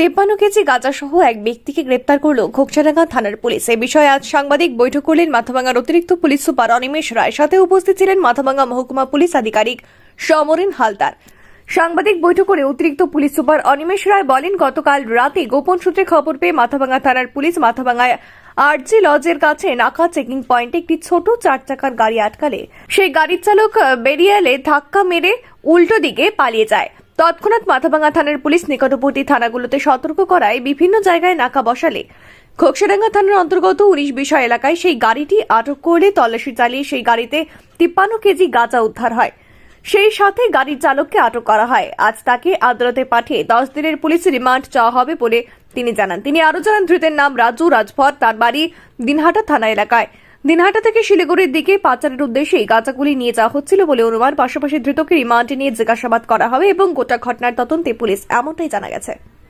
তেপ্পান্ন কেজি গাঁজা সহ এক ব্যক্তিকে গ্রেপ্তার করল ঘোকসাডাঙ্গা থানার পুলিশ। এ বিষয়ে আজ সাংবাদিক বৈঠক করলেন মাথাভাঙ্গার অতিরিক্ত পুলিশ সুপার অনিমেষ রায়। সাথে উপস্থিত ছিলেন মাথাভাঙ্গা মহকুমা পুলিশ আধিকারিক সমরেন হালদার। সাংবাদিক বৈঠক করে অতিরিক্ত পুলিশ সুপার অনিমেষ রায় বলেন, গতকাল রাতে গোপন সূত্রে খবর পেয়ে মাথাভাঙ্গা থানার পুলিশ মাথাভাঙ্গায় আরজি লজের কাছে নাকা চেকিং পয়েন্টে একটি ছোট চার চাকার গাড়ি আটকালে। সেই গাড়ির চালক বেরিয়ালে ধাক্কা মেরে উল্টো দিকে পালিয়ে যায়। তৎক্ষণাৎ মাথাভাঙ্গা থানার পুলিশ নিকটবর্তী থানাগুলোতে সতর্ক করায় বিভিন্ন জায়গায় নাকা বসালে। খোকসাডাঙ্গা থানার অন্তর্গত উনিশ বিষয় এলাকায় সেই গাড়িটি আটক করলে তল্লাশি চালিয়ে সেই গাড়িতে তিপ্পান্ন কেজি গাঁজা উদ্ধার হয়। সেই সাথে গাড়ির চালককে আটক করা হয়। আজ তাকে আদালতে পাঠিয়ে দশ দিনের পুলিশ রিমান্ড চাওয়া হবে বলে তিনি জানান। তিনি আরও জানান, ধৃতের নাম রাজু রাজভর, তার বাড়ি দিনহাটা থানা এলাকায়। দিনহাটা থেকে শিলিগুড়ির দিকে পাচারের উদ্দেশ্যে গাঁজাগুলি নিয়ে যাওয়া হচ্ছিল বলে অনুমান। পাশাপাশি ধৃতকে রিমান্ডে নিয়ে জিজ্ঞাসাবাদ করা হবে এবং গোটা ঘটনার তদন্তে পুলিশ এমনটাই জানা গেছে।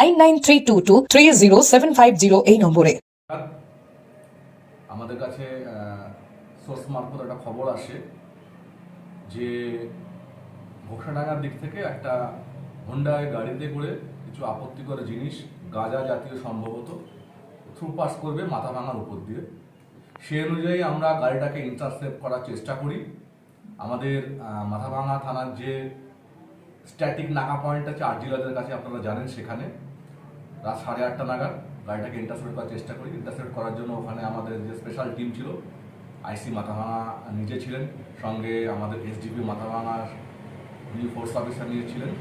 nine nine three two two three zero seven five zero এই নম্বরে। আমাদের কাছে সোর্স মারফত একটা খবর আসে যে ঘোষাডাঙ্গার দিক থেকে একটা হোন্ডায় গাড়িতে করে কিছু আপত্তিকর জিনিস গাঁজা জাতীয় সম্ভবত থ্রু পাস করবে মাথা ভাঙার উপর দিয়ে। সে অনুযায়ী আমরা গাড়িটাকে ইন্টারসেপ্ট করার চেষ্টা করি। আমাদের মাথাভাঙা থানার যে স্ট্যাটিক নাকা পয়েন্ট আছে, আরজিলাদের কাছে আপনারা জানেন সেখানে। রাত সাড়ে আটটা নাগাদ গাড়িটাকে ইন্টারসেপ্ট করার চেষ্টা করি। ইন্টারসেপ্ট করার জন্য ওখানে আমাদের যে স্পেশাল টিম ছিল আইসি মাথাভাঙা নিজে ছিলেন, সঙ্গে আমাদের SDP Mathabhanga new force officer নিয়ে ছিলেন।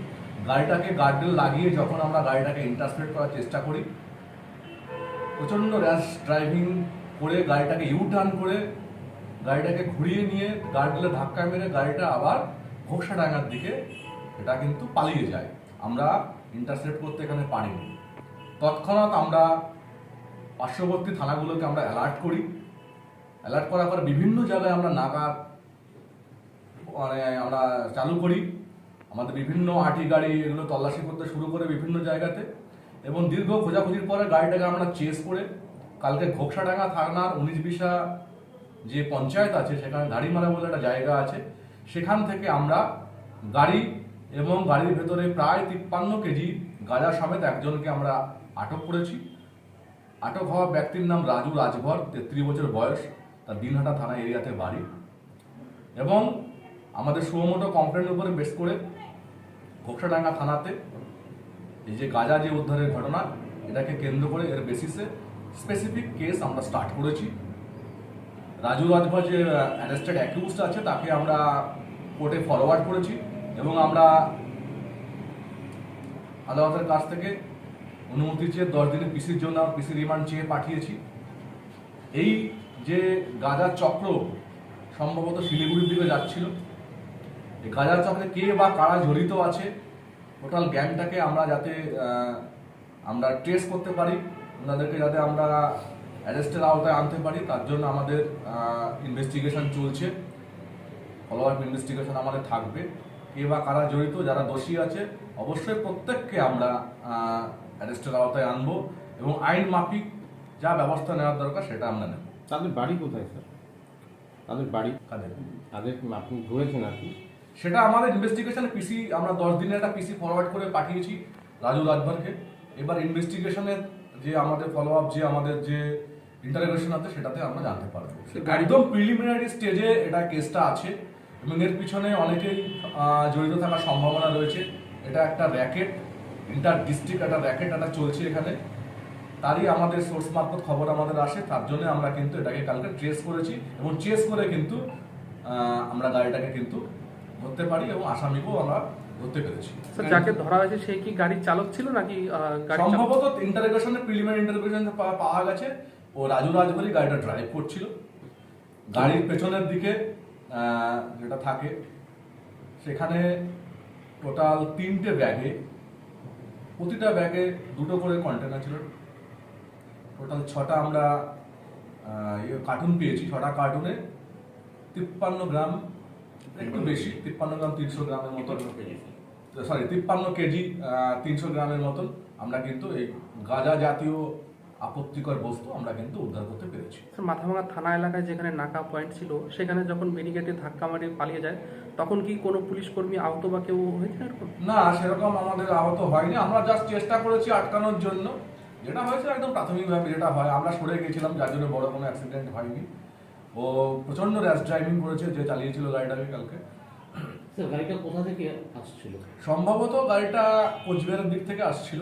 গাড়িটাকে গার্ডেল লাগিয়ে যখন আমরা গাড়িটাকে ইন্টারসেপ্ট করার চেষ্টা করি, প্রচণ্ড র্যাশ ড্রাইভিং করে গাড়িটাকে ইউ টার্ন করে গাড়িটাকে ঘুরিয়ে নিয়ে গার্ডেলে ধাক্কা মেরে গাড়িটা আবার ঘোষাডাঙ্গার দিকে, এটা কিন্তু পালিয়ে যায়। আমরা ইন্টারসেপ্ট করতে এখানে পারিনি। তৎক্ষণাৎ আমরা পার্শ্ববর্তী থানাগুলোকে আমরা অ্যালার্ট করি। অ্যালার্ট করার পর বিভিন্ন জায়গায় আমরা নাগাদ মানে আমরা চালু করি। আমাদের বিভিন্ন আটি গাড়ি এগুলো তল্লাশি করতে শুরু করে বিভিন্ন জায়গাতে এবং দীর্ঘ খোঁজাখুঁজির পরে গাড়িটাকে আমরা চেস করে কালকে ঘোকসাডাঙ্গা থানার উনিশ বিশা যে পঞ্চায়েত আছে, সেখানে দাড়িমারা বলে একটা জায়গা আছে, সেখান থেকে আমরা গাড়ি এবং গাড়ির ভেতরে প্রায় তিপ্পান্ন কেজি গাঁজা সমেত একজনকে আমরা আটক করেছি। আটক হওয়া ব্যক্তির নাম রাজু রাজভর, তেত্রিশ বছর বয়স, তার দিনহাটা থানা এরিয়াতে বাড়ি। এবং আমাদের সুমোটো কমপ্লেনের উপরে বেস করে ঘোকসাডাঙ্গা থানাতে এই যে গাজা যে উদ্ধারের ঘটনা, এটাকে কেন্দ্র করে এর বেসিসে স্পেসিফিক কেস আমরা স্টার্ট করেছি। রাজু রাজভর যে অ্যারেস্টেড অ্যাকিউজড আছে, তাকে আমরা কোর্টে ফরওয়ার্ড করেছি। এবং আমরা আদালতের কাছ থেকে অনুমতি চেয়ে দশ দিনের পিসির জন্য পিসি রিমান্ড চেয়ে পাঠিয়েছি। এই যে গাজার চক্র সম্ভবত শিলিগুড়ির দিকে যাচ্ছিল এই গাজার চক্রে কে বা কারা জড়িত আছে টোটাল গ্যাংটাকে আমরা যাতে আমরা ট্রেস করতে পারি, ওনাদেরকে যাতে আমরা অ্যারেস্টের আওতায় আনতে পারি, তার জন্য আমাদের ইনভেস্টিগেশন চলছে। ফলো আপ ইনভেস্টিগেশন আমাদের থাকবে। কে বা কারা জড়িত যারা দোষী আছে অবশ্যই প্রত্যেককে আমরা অ্যারেস্টের আওতায় আনব এবং আইন মাফিক যা ব্যবস্থা নেওয়ার দরকার সেটা আমরা নেব। তাদের বাড়ি কোথায় স্যার? তাদের বাড়ি? কাদের? তাদের আপনি ধরেছেন আর কি? সেটা আমাদের ইনভেস্টিগেশনে পিসি আমরা দশ দিনের একটা পিসি ফরওয়ার্ড করে পাঠিয়েছি রাজু রাজভরকে এবার ইনভেস্টিগেশনের যে আমাদের ফলো আপ যে আমাদের যে ইন্টারগ্রেশন আছে সেটাতে আমরা জানতে পারব। একদম প্রিলিমিনারি স্টেজে এটা কেসটা আছে এবং এর পিছনে অনেকেই জড়িত থাকার সম্ভাবনা রয়েছে। এটা একটা র্যাকেট ইন্টার ডিস্ট্রিক্ট একটা র্যাকেট একটা চলছে এখানে। তারই আমাদের সোর্স মারফত খবর আমাদের আসে তার জন্য আমরা কিন্তু এটাকে কালকে ট্রেস করেছি এবং চেস করে কিন্তু আমরা গাড়িটাকে কিন্তু ধরতে পারি এবং আসামিকেও আমরা ধরতে পেরেছি। যাকে ধরা হয়েছে সে কি গাড়ির চালক ছিল নাকি সম্ভবত ইন্টারোগেশনে প্রিলিমিনারি ইন্টারোগেশন পাওয়া গেছে। ও রাজু রাজ রাজভরি গাড়িটা ড্রাইভ করছিল। গাড়ির পেছনের দিকে আহ, যেটা থাকে সেখানে টোটাল তিনটে ব্যাগে প্রতিটা ব্যাগে দুটো করে কন্টেনার ছিল। টোটাল ছটা আমরা ইয়ে কার্টুন পেয়েছি ছটা কার্টুনে তিপ্পান্ন গ্রাম একটু বেশি তিপ্পান্ন গ্রাম তিনশো গ্রামের মতন। সরি তিপ্পান্ন কেজি তিনশো গ্রামের মতন আমরা কিন্তু এই গাঁজা জাতীয় আপত্তিকর বস্তু আমরা কিন্তু উদ্ধার করতে পেরেছি। স্যার মাথাভাঙা থানা এলাকায় যেখানে নাকা পয়েন্ট ছিল সেখানে যখন ব্যারিকেডে ধাক্কা মারি পালিয়ে যায় তখন কি কোনো পুলিশ কর্মী আহত বা কেউ হয়েছে না সেরকম আমাদের আহত হয়নি। আমরা জাস্ট চেষ্টা করেছি আটকানোর জন্য। যেটা হয়েছে একদম প্রাথমিকভাবে যেটা হয় আমরা সরে গেছিলাম যার জন্য বড় কোনো অ্যাক্সিডেন্ট হয়নি। ও প্রচণ্ড র্যাশ ড্রাইভিং করেছে যে চালিয়েছিল গাড়িটাকে কালকে। স্যার গাড়িটা কোথা থেকে আসছিল? সম্ভবত গাড়িটা কোচবিহারের দিক থেকে আসছিল।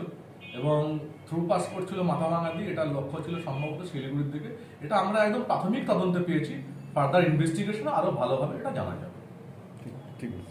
এবং থ্রু পাস মাথা ভাঙা দিয়ে, এটার লক্ষ্য ছিল সম্ভবত শিলিগুড়ির দিকে। এটা আমরা একদম প্রাথমিক তদন্তে পেয়েছি। ফার্দার ইনভেস্টিগেশন আরও ভালোভাবে এটা জানা যাবে। ঠিক আছে